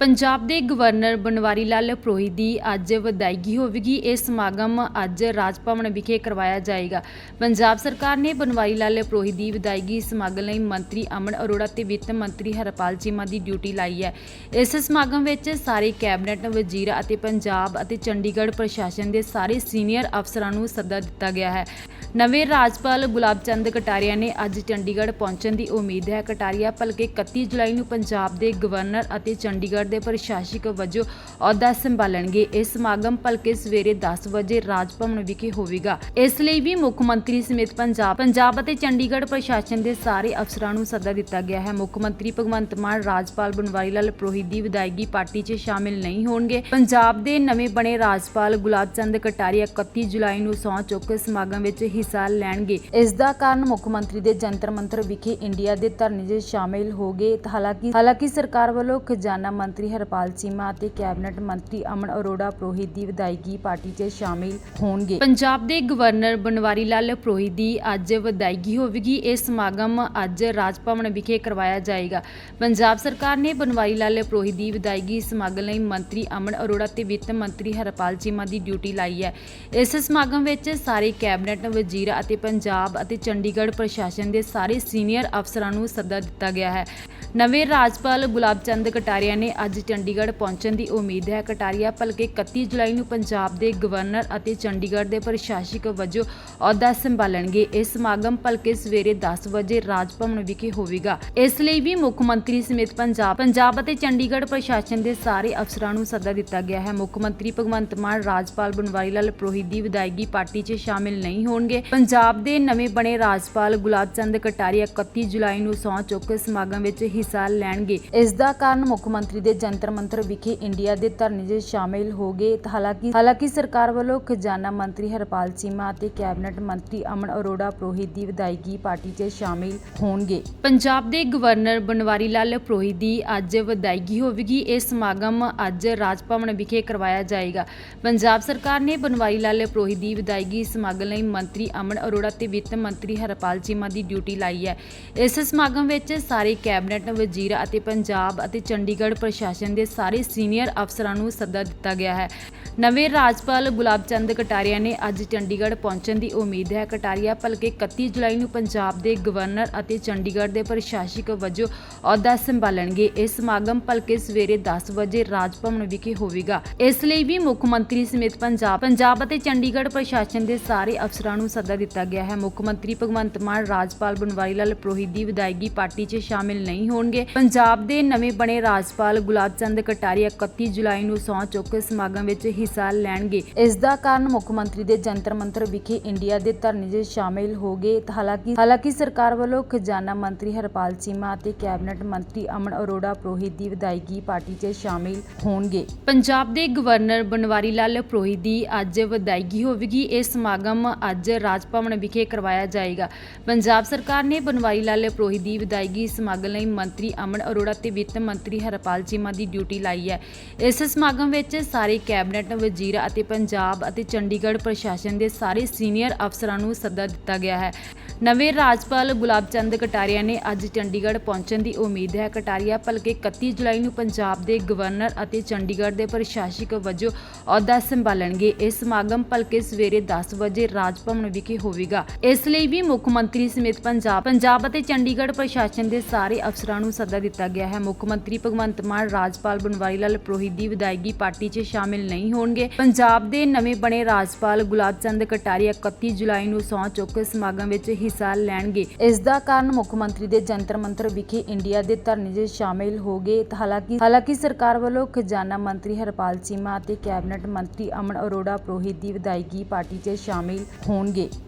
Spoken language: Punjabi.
ਪੰਜਾਬ ਦੇ ਗਵਰਨਰ ਬਨਵਾਰੀ ਲਾਲ ਪ੍ਰੋਹੀ ਦੀ ਅੱਜ ਵਿਦਾਇਗੀ ਹੋਵੇਗੀ। ਇਹ ਸਮਾਗਮ ਅੱਜ ਰਾਜ ਭਵਨ ਵਿਖੇ ਕਰਵਾਇਆ ਜਾਏਗਾ। ਪੰਜਾਬ ਸਰਕਾਰ ਨੇ ਬਨਵਾਰੀ ਲਾਲ ਪ੍ਰੋਹੀ ਦੀ ਵਿਦਾਇਗੀ ਸਮਾਗਮ ਲਈ ਮੰਤਰੀ ਅਮਨ ਅਰੋੜਾ ਤੇ ਵਿੱਤ ਮੰਤਰੀ ਹਰਪਾਲ ਚੀਮਾ ਦੀ ਡਿਊਟੀ ਲਾਈ ਹੈ। ਇਸ ਸਮਾਗਮ ਵਿੱਚ ਸਾਰੇ ਕੈਬਨਿਟ, ਵਜ਼ੀਰ ਅਤੇ ਪੰਜਾਬ ਅਤੇ ਚੰਡੀਗੜ੍ਹ ਪ੍ਰਸ਼ਾਸਨ ਦੇ ਸਾਰੇ ਸੀਨੀਅਰ ਅਫਸਰਾਂ ਨੂੰ ਸੱਦਾ ਦਿੱਤਾ ਗਿਆ ਹੈ। ਨਵੇਂ ਰਾਜਪਾਲ ਗੁਲਾਬ ਚੰਦ ਕਟਾਰੀਆ ਨੇ ਅੱਜ ਚੰਡੀਗੜ੍ਹ ਪਹੁੰਚਣ ਦੀ ਉਮੀਦ ਹੈ। ਕਟਾਰੀਆ ਭਲਕੇ 31 ਜੁਲਾਈ ਨੂੰ ਪੰਜਾਬ ਦੇ ਗਵਰਨਰ ਅਤੇ ਚੰਡੀਗੜ੍ਹ ਦੇ ਪ੍ਰਸ਼ਾਸਕ ਵਜੋਂ ਅਹੁਦਾ ਸੰਭਾਲਣਗੇ। ਇਹ ਸਮਾਗਮ ਭਲਕੇ ਸਵੇਰੇ 10 ਵਜੇ ਰਾਜ ਭਵਨ ਵਿਖੇ ਹੋਵੇਗਾ। ਇਸ ਲਈ ਵੀ ਮੁੱਖ ਮੰਤਰੀ ਸਮੇਤ ਪੰਜਾਬ ਪੰਜਾਬ ਅਤੇ ਚੰਡੀਗੜ੍ਹ ਪ੍ਰਸ਼ਾਸਨ ਦੇ ਸਾਰੇ ਅਫਸਰਾਂ ਨੂੰ ਸੱਦਾ ਦਿੱਤਾ ਗਿਆ ਹੈ। ਮੁੱਖ ਮੰਤਰੀ ਭਗਵੰਤ ਮਾਨ, ਰਾਜਪਾਲ ਬਨਵਾਰੀ ਲਾਲ ਪ੍ਰੋਹਿਤ ਦੀ ਵਿਦਾਇਗੀ ਪਾਰਟੀ 'ਚ ਸ਼ਾਮਿਲ ਨਹੀਂ ਹੋਣਗੇ। ਪੰਜਾਬ ਦੇ ਨਵੇਂ ਬਣੇ ਰਾਜਪਾਲ ਗੁਲਾਬ ਚੰਦ ਕਟਾਰੀਆ 31 ਜੁਲਾਈ ਨੂੰ ਸਹੁੰ ਚੁੱਕ ਸਮਾਗਮ ਵਿੱਚ ਹਿੱਸਾ ਲੈਣਗੇ। ਇਸ ਦਾ ਕਾਰਨ ਮੁੱਖ ਮੰਤਰੀ ਦੇ ਜੰਤਰ ਮੰਤਰ ਵਿਖੇ ਇੰਡੀਆ ਦੇ ਧਰਨੇ 'ਚ ਸ਼ਾਮਿਲ ਹੋ ਗਏ। ਹਾਲਾਂਕਿ ਹਾਲਾਂਕਿ ਸਰਕਾਰ ਵੱਲੋਂ ਖਜ਼ਾਨਾ ਮੰਤਰੀ ਮੰਤਰੀ ਹਰਪਾਲ ਚੀਮਾ ਅਤੇ ਕੈਬਨਿਟ ਮੰਤਰੀ ਅਮਨ ਅਰੋੜਾ ਪ੍ਰੋਹਿਤ ਦੀ ਵਿਦਾਇਗੀ ਪਾਰਟੀ 'ਚ ਸ਼ਾਮਿਲ ਹੋਣਗੇ। ਪੰਜਾਬ ਦੇ ਗਵਰਨਰ ਬਨਵਾਰੀ ਲਾਲ ਪ੍ਰੋਹਿਤ ਦੀ ਅੱਜ ਵਿਦਾਇਗੀ ਹੋਵੇਗੀ। ਇਹ ਸਮਾਗਮ ਅੱਜ ਰਾਜ ਭਵਨ ਵਿਖੇ ਕਰਵਾਇਆ ਜਾਏਗਾ। ਪੰਜਾਬ ਸਰਕਾਰ ਨੇ ਬਨਵਾਰੀ ਲਾਲ ਪ੍ਰੋਹਿਤ ਦੀ ਵਿਦਾਇਗੀ ਸਮਾਗਮ ਲਈ ਮੰਤਰੀ ਅਮਨ ਅਰੋੜਾ ਤੇ ਵਿੱਤ ਮੰਤਰੀ ਹਰਪਾਲ ਚੀਮਾ ਦੀ ਡਿਊਟੀ ਲਾਈ ਹੈ। ਇਸ ਸਮਾਗਮ ਵਿੱਚ ਸਾਰੇ ਕੈਬਨਿਟ, ਵਜ਼ੀਰ ਅਤੇ ਪੰਜਾਬ ਅਤੇ ਚੰਡੀਗੜ੍ਹ ਪ੍ਰਸ਼ਾਸਨ ਦੇ ਸਾਰੇ ਸੀਨੀਅਰ ਅਫਸਰਾਂ ਨੂੰ ਸੱਦਾ ਦਿੱਤਾ ਗਿਆ ਹੈ। ਨਵੇਂ ਰਾਜਪਾਲ ਗੁਲਾਬ ਚੰਦ ਕਟਾਰੀਆ ਨੇ ਅੱਜ ਚੰਡੀਗੜ੍ਹ ਪਹੁੰਚਣ ਦੀ ਉਮੀਦ ਹੈ। ਕਟਾਰੀਆ ਭਲਕੇ 31 ਜੁਲਾਈ ਨੂੰ ਪੰਜਾਬ ਦੇ ਗਵਰਨਰ ਅਤੇ ਚੰਡੀਗੜ੍ਹ ਦੇ ਪ੍ਰਸ਼ਾਸਕ ਵਜੋਂ ਅਹੁਦਾ ਸੰਭਾਲਣਗੇ। ਇਹ ਸਮਾਗਮ ਭਲਕੇ ਸਵੇਰੇ 10 ਵਜੇ ਰਾਜ ਭਵਨ ਵਿਖੇ ਹੋਵੇਗਾ। ਇਸ ਲਈ ਵੀ ਮੁੱਖ ਮੰਤਰੀ ਸਮੇਤ ਪੰਜਾਬ ਪੰਜਾਬ ਅਤੇ ਚੰਡੀਗੜ੍ਹ ਪ੍ਰਸ਼ਾਸਨ ਦੇ ਸਾਰੇ ਅਫਸਰਾਂ ਨੂੰ ਸੱਦਾ ਦਿੱਤਾ ਗਿਆ ਹੈ। ਮੁੱਖ ਮੰਤਰੀ ਭਗਵੰਤ ਮਾਨ, ਰਾਜਪਾਲ ਬਨਵਾਰੀ ਲਾਲ ਪ੍ਰੋਹਿਤ ਦੀ ਵਿਦਾਇਗੀ ਪਾਰਟੀ 'ਚ ਸ਼ਾਮਿਲ ਨਹੀਂ ਹੋਣਗੇ। ਪੰਜਾਬ ਦੇ ਨਵੇਂ ਬਣੇ ਰਾਜਪਾਲ ਗੁਲਾਬ ਚੰਦ ਕਟਾਰੀਆ 31 ਜੁਲਾਈ ਨੂੰ ਸਹੁੰ ਚੁੱਕ ਸਮਾਗਮ ਵਿੱਚ ਹਿੱਸਾ ਲੈਣਗੇ। ਇਸ ਦਾ ਕਾਰਨ ਮੁੱਖ ਮੰਤਰੀ ਦੇ ਜੰਤਰ ਮੰਤਰ ਵਿਖੇ ਇੰਡੀਆ ਦੇ ਧਰਨੇ 'ਚ ਸ਼ਾਮਿਲ ਹੋ ਗਏ। ਹਾਲਾਂਕਿ ਹਾਲਾਂਕਿ ਸਰਕਾਰ ਵੱਲੋਂ ਖਜ਼ਾਨਾ ਮੰਤਰੀ ਹਰਪਾਲ ਚੀਮਾ ਅਤੇ ਕੈਬਨਿਟ ਮੰਤਰੀ ਅਮਨ ਅਰੋੜਾ ਪ੍ਰੋਹਿਤ ਦੀ ਵਿਦਾਇਗੀ ਪਾਰਟੀ 'ਚ ਸ਼ਾਮਿਲ ਹੋਣਗੇ। ਪੰਜਾਬ ਦੇ ਗਵਰਨਰ ਬਨਵਾਰੀ ਲਾਲ ਪ੍ਰੋਹਿਤ ਦੀ ਅੱਜ ਵਿਦਾਇਗੀ ਹੋਵੇਗੀ। ਇਹ ਸਮਾਗਮ ਅੱਜ ਰਾਜ ਭਵਨ ਵਿਖੇ ਕਰਵਾਇਆ ਜਾਏਗਾ। ਪੰਜਾਬ ਸਰਕਾਰ ਨੇ ਬਨਵਾਰੀ ਲਾਲ ਪ੍ਰੋਹਿਤ ਦੀ ਵਿਦਾਇਗੀ ਸਮਾਗਮ ਲਈ ਮੰਤਰੀ ਅਮਨ ਅਰੋੜਾ ਤੇ ਵਿੱਤ ਮੰਤਰੀ ਹਰਪਾਲ ਚੀਮਾ ਦੀ ਡਿਊਟੀ ਲਾਈ ਹੈ। ਇਸ ਸਮਾਗਮ ਵਿੱਚ ਸਾਰੇ ਕੈਬਨਿਟ, ਵਜ਼ੀਰ ਅਤੇ ਪੰਜਾਬ ਅਤੇ ਚੰਡੀਗੜ੍ਹ ਪ੍ਰਸ਼ਾਸਨ ਦੇ ਸਾਰੇ ਸੀਨੀਅਰ ਅਫਸਰਾਂ ਨੂੰ ਸੱਦਾ ਦਿੱਤਾ ਗਿਆ ਹੈ। ਨਵੇਂ ਰਾਜਪਾਲ ਗੁਲਾਬ ਚੰਦ ਕਟਾਰੀਆ ਨੇ ਅੱਜ ਚੰਡੀਗੜ੍ਹ ਪਹੁੰਚਣ ਦੀ ਉਮੀਦ ਹੈ। ਕਟਾਰੀਆ ਭਲਕੇ 31 ਜੁਲਾਈ ਨੂੰ ਪੰਜਾਬ ਦੇ ਗਵਰਨਰ ਅਤੇ ਚੰਡੀਗੜ੍ਹ ਦੇ ਪ੍ਰਸ਼ਾਸਕ ਵਜੋਂ ਅਹੁਦਾ ਸੰਭਾਲਣਗੇ। ਇਹ ਸਮਾਗਮ ਭਲਕੇ ਸਵੇਰੇ 10 ਵਜੇ ਰਾਜ ਭਵਨ ਵਿਖੇ ਹੋਵੇਗਾ। ਇਸ ਲਈ ਵੀ ਮੁੱਖ ਮੰਤਰੀ ਸਮੇਤ ਪੰਜਾਬ ਪੰਜਾਬ ਅਤੇ ਚੰਡੀਗੜ੍ਹ ਪ੍ਰਸ਼ਾਸਨ ਦੇ ਸਾਰੇ ਅਫਸਰਾਂ ਨੂੰ ਸੱਦਾ ਦਿੱਤਾ ਗਿਆ ਹੈ। ਮੁੱਖ ਮੰਤਰੀ ਭਗਵੰਤ ਮਾਨ, ਰਾਜਪਾਲ ਬਨਵਾਰੀ ਲਾਲ ਪ੍ਰੋਹਿਤ ਦੀ ਵਿਦਾਇਗੀ ਪਾਰਟੀ 'ਚ ਸ਼ਾਮਿਲ ਨਹੀਂ ਹੋਣਗੇ। ਪੰਜਾਬ ਦੇ ਨਵੇਂ ਬਣੇ ਰਾਜਪਾਲ ਗੁਲਾਬ ਚੰਦ ਕਟਾਰੀਆ 31 ਜੁਲਾਈ ਨੂੰ ਸਹੁੰ ਚੁੱਕ ਸਮਾਗਮ ਵਿੱਚ ਹਿੱਸਾ ਲੈਣਗੇ। ਇਸ ਦਾ ਕਾਰਨ ਮੁੱਖ ਮੰਤਰੀ ਦੇ ਜੰਤਰ ਮੰਤਰ ਵਿਖੇ ਇੰਡੀਆ ਦੇ ਧਰਨੇ 'ਚ ਸ਼ਾਮਿਲ ਹੋ ਗਏ। ਹਾਲਾਂਕਿ ਹਾਲਾਂਕਿ ਸਰਕਾਰ ਵੱਲੋਂ ਖਜ਼ਾਨਾ ਮੰਤਰੀ ਹਰਪਾਲ ਚੀਮਾ ਅਤੇ ਕੈਬਨਿਟ ਮੰਤਰੀ ਅਮਨ ਅਰੋੜਾ ਪ੍ਰੋਹਿਤ ਦੀ ਵਿਦਾਇਗੀ ਪਾਰਟੀ 'ਚ ਸ਼ਾਮਿਲ ਹੋਣਗੇ। ਪੰਜਾਬ ਦੇ ਗਵਰਨਰ ਬਨਵਾਰੀ ਲਾਲ ਪ੍ਰੋਹਿਤ ਦੀ ਅੱਜ ਵਿਦਾਇਗੀ ਹੋਵੇਗੀ। ਇਹ ਸਮਾਗਮ ਅੱਜ ਰਾਜ ਭਵਨ ਵਿਖੇ ਕਰਵਾਇਆ ਜਾਏਗਾ। ਪੰਜਾਬ ਸਰਕਾਰ ਨੇ ਬਨਵਾਰੀ ਲਾਲ ਪ੍ਰੋਹਿਤ ਦੀ ਵਿਦਾਇਗੀ ਸਮਾਗਮ ਲਈ ਮੰਤਰੀ ਅਮਨ ਅਰੋੜਾ ਤੇ ਵਿੱਤ ਮੰਤਰੀ ਹਰਪਾਲ ਚੀਮਾ ਦੀ ਡਿਊਟੀ ਲਾਈ ਹੈ। ਇਸ ਸਮਾਗਮ ਵਿੱਚ ਸਾਰੇ ਕੈਬਨਿਟ ਵਜ਼ੀਰ ਅਤੇ ਪੰਜਾਬ ਅਤੇ ਚੰਡੀਗੜ੍ਹ ਪ੍ਰਸ਼ਾਸਨ ਦੇ ਸਾਰੇ ਸੀਨੀਅਰ ਅਫਸਰਾਂ ਨੂੰ ਸੱਦਾ ਦਿੱਤਾ ਗਿਆ ਹੈ। ਨਵੇਂ ਰਾਜਪਾਲ ਗੁਲਾਬ ਚੰਦ ਕਟਾਰੀਆ ਨੇ ਅੱਜ ਚੰਡੀਗੜ੍ਹ ਪਹੁੰਚਣ ਦੀ ਉਮੀਦ ਹੈ। ਕਟਾਰੀਆ ਭਲਕੇ 31 ਜੁਲਾਈ ਨੂੰ ਪੰਜਾਬ ਦੇ ਗਵਰਨਰ ਅਤੇ ਚੰਡੀਗੜ੍ਹ ਦੇ ਪ੍ਰਸ਼ਾਸਕ ਵਜੋਂ ਅਹੁਦਾ ਸੰਭਾਲਣਗੇ। ਇਹ ਸਮਾਗਮ ਭਲਕੇ ਸਵੇਰੇ 10 ਵਜੇ ਰਾਜ ਭਵਨ ਵਿਖੇ ਹੋਵੇਗਾ। ਇਸ ਲਈ ਵੀ ਮੁੱਖ ਮੰਤਰੀ ਸਮੇਤ ਪੰਜਾਬ ਪੰਜਾਬ ਅਤੇ ਚੰਡੀਗੜ੍ਹ ਪ੍ਰਸ਼ਾਸਨ ਦੇ ਸਾਰੇ ਅਫਸਰਾਂ ਨੂੰ ਸੱਦਾ ਦਿੱਤਾ ਗਿਆ ਹੈ। ਮੁੱਖ ਮੰਤਰੀ ਭਗਵੰਤ ਮਾਨ ਰਾਜਪਾਲ ਬਨਵਾਰੀ ਲਾਲ ਪ੍ਰੋਹਿਤ ਦੀ ਵਿਦਾਇਗੀ ਪਾਰਟੀ 'ਚ ਸ਼ਾਮਿਲ ਨਹੀਂ ਹੋਣਗੇ। ਪੰਜਾਬ ਦੇ ਨਵੇਂ ਬਣੇ ਰਾਜਪਾਲ ਗੁਲਾਬ ਚੰਦ ਕਟਾਰੀਆ 31 ਜੁਲਾਈ ਨੂੰ ਸਹੁੰ ਚੁੱਕ ਸਮਾਗਮ ਵਿੱਚ ਹਿੱਸਾ ਲੈਣਗੇ। ਇਸ ਦਾ ਕਾਰਨ ਮੁੱਖ ਮੰਤਰੀ ਦੇ ਜੰਤਰ ਮੰਤਰ ਵਿਖੇ ਇੰਡੀਆ ਦੇ ਧਰਨੇ 'ਚ ਸ਼ਾਮਿਲ ਹੋ ਗਏ। ਹਾਲਾਂਕਿ ਹਾਲਾਂਕਿ ਸਰਕਾਰ ਵੱਲੋਂ ਖਜ਼ਾਨਾ ਮੰਤਰੀ ਹਰਪਾਲ ਚੀਮਾ ਅਤੇ ਕੈਬਨਿਟ ਮੰਤਰੀ ਅਮਨ ਅਰੋੜਾ ਪ੍ਰੋਹਿਤ ਦੀ ਵਿਦਾਇਗੀ ਪਾਰਟੀ 'ਚ ਸ਼ਾਮਿਲ ਹੋਣਗੇ।